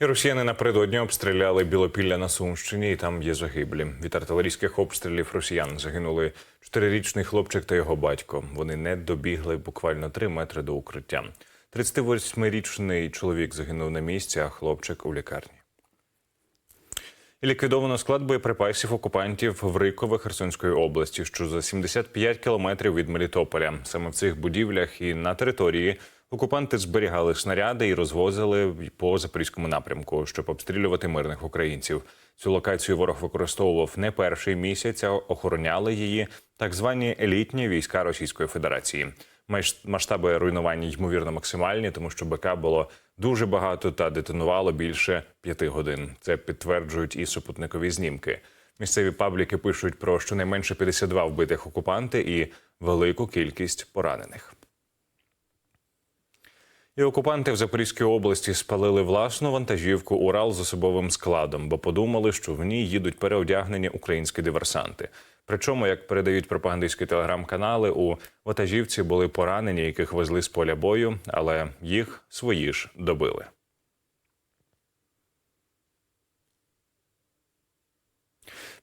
І росіяни напередодні обстріляли Білопілля на Сумщині, і там є загиблі. Від артилерійських обстрілів росіян загинули чотирирічний хлопчик та його батько. Вони не добігли буквально три метри до укриття. 38-річний чоловік загинув на місці, а хлопчик у лікарні. І ліквідовано склад боєприпасів окупантів в Рикове Херсонської області, що за 75 кілометрів від Мелітополя. Саме в цих будівлях і на території окупанти зберігали снаряди і розвозили по запорізькому напрямку, щоб обстрілювати мирних українців. Цю локацію ворог використовував не перший місяць, а охороняли її так звані елітні війська Російської Федерації. Масштаби руйнування ймовірно максимальні, тому що БК було дуже багато та детонувало більше п'яти годин. Це підтверджують і супутникові знімки. Місцеві пабліки пишуть про щонайменше 52 вбитих окупанти і велику кількість поранених. І окупанти в Запорізькій області спалили власну вантажівку Урал з особовим складом, бо подумали, що в ній їдуть переодягнені українські диверсанти. Причому, як передають пропагандистські телеграм-канали, у вантажівці були поранені, яких везли з поля бою, але їх свої ж добили.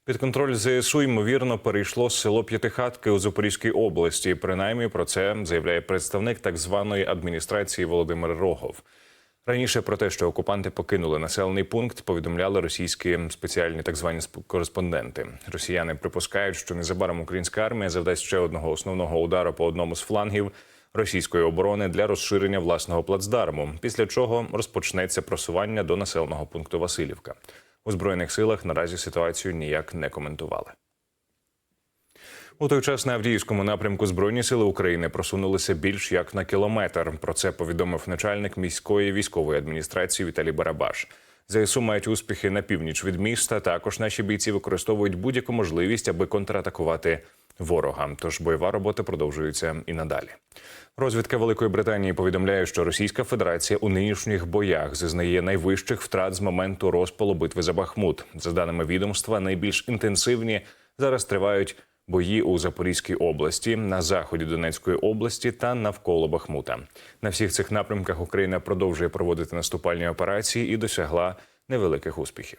Під контроль ЗСУ ймовірно перейшло село П'ятихатки у Запорізькій області. Принаймні про це заявляє представник так званої адміністрації Володимир Рогов. Раніше про те, що окупанти покинули населений пункт, повідомляли російські спеціальні так звані сп- кореспонденти. Росіяни припускають, що незабаром українська армія завдасть ще одного основного удару по одному з флангів російської оборони для розширення власного плацдарму, після чого розпочнеться просування до населеного пункту Васильівка. У збройних силах наразі ситуацію ніяк не коментували. У той час на Авдіївському напрямку Збройні сили України просунулися більш як на кілометр. Про це повідомив начальник міської військової адміністрації Віталій Барабаш. ЗСУ мають успіхи на північ від міста. Також наші бійці використовують будь-яку можливість, аби контратакувати ворога. Тож бойова робота продовжується і надалі. Розвідка Великої Британії повідомляє, що Російська Федерація у нинішніх боях зазнає найвищих втрат з моменту розпалу битви за Бахмут. За даними відомства, найбільш інтенсивні зараз тривають бої у Запорізькій області, на заході Донецької області та навколо Бахмута. На всіх цих напрямках Україна продовжує проводити наступальні операції і досягла невеликих успіхів.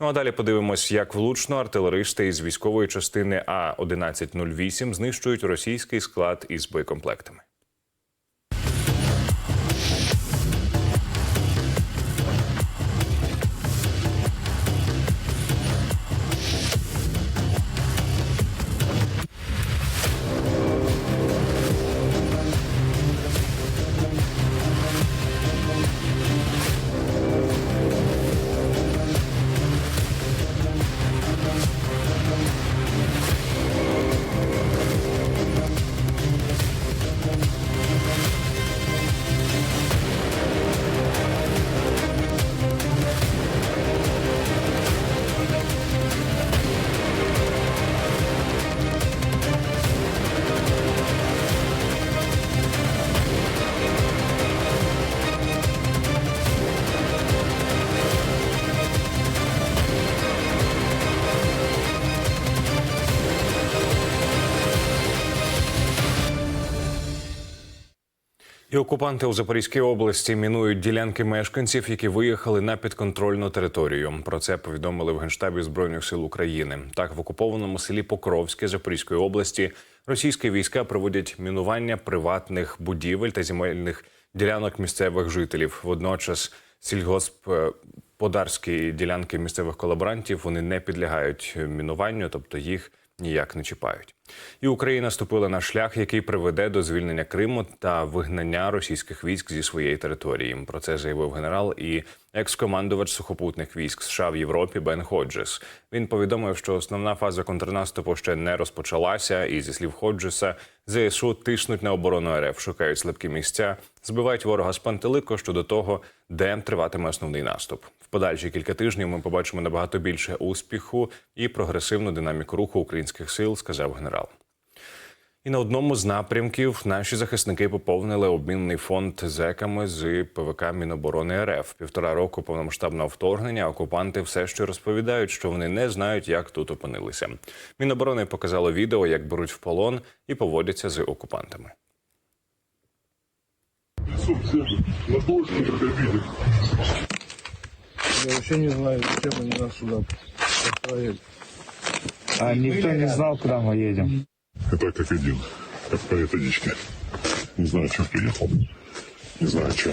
Ну а далі подивимось, як влучно артилеристи із військової частини А 1108 знищують російський склад із боєкомплектами. І окупанти у Запорізькій області мінують ділянки мешканців, які виїхали на підконтрольну територію. Про це повідомили в генштабі збройних сил України. Так, в окупованому селі Покровське Запорізької області російські війська проводять мінування приватних будівель та земельних ділянок місцевих жителів. Водночас сільгосподарські ділянки місцевих колаборантів вони не підлягають мінуванню, тобто їх ніяк не чіпають. І Україна ступила на шлях, який приведе до звільнення Криму та вигнання російських військ зі своєї території. Про це заявив генерал і екс-командувач сухопутних військ США в Європі Бен Ходжес. Він повідомив, що основна фаза контрнаступу ще не розпочалася, і зі слів Ходжеса, ЗСУ тиснуть на оборону РФ, шукають слабкі місця, збивають ворога з пантелику щодо того, де триватиме основний наступ. В подальші кілька тижнів ми побачимо набагато більше успіху і прогресивну динаміку руху українських сил, сказав генерал. І на одному з напрямків наші захисники поповнили обмінний фонд зеками з ПВК Міноборони РФ. Півтора року повномасштабного вторгнення окупанти все ще розповідають, що вони не знають, як тут опинилися. Міноборони показало відео, як беруть в полон і поводяться з окупантами. Я вообще не знаю, зачем они нас сюда отправили. А никто не знал, куда мы едем. И так как один, как по методичке. Не знаю, чем приехал. Не знаю, что.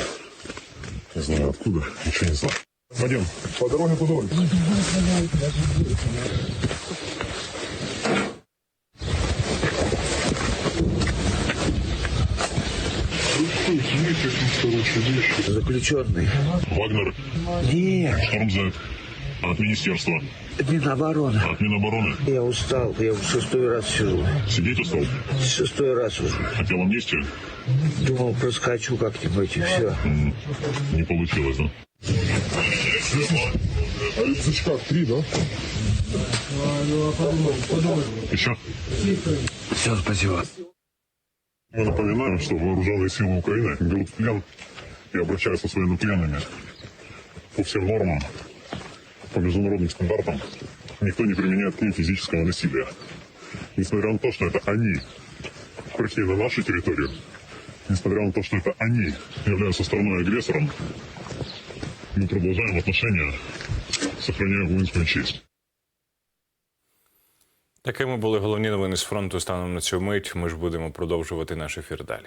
Не знаю, откуда. Ничего не знаю. Пойдем. По дороге по дороге. Заключенный. Вагнер, Нет, Штормзет, от министерства, Минобороны. от Минобороны. Я устал, я в шестой раз сижу. Сидеть устал? Шестой раз уже. Хотел амнистию? Думал, проскочу как-нибудь и все. Не получилось, да? А это зачка три, да? Еще? Все, спасибо. Мы напоминаем, что вооруженные силы Украины берут в плен и обращаются с военнопленными по всем нормам, по международным стандартам. Никто не применяет к ним физического насилия. Несмотря на то, что это они пришли на нашу территорию, несмотря на то, что это они являются страной-агрессором, мы продолжаем отношения, сохраняя воинскую честь. Такими були головні новини з фронту станом на цю мить. Ми ж будемо продовжувати наш ефір далі.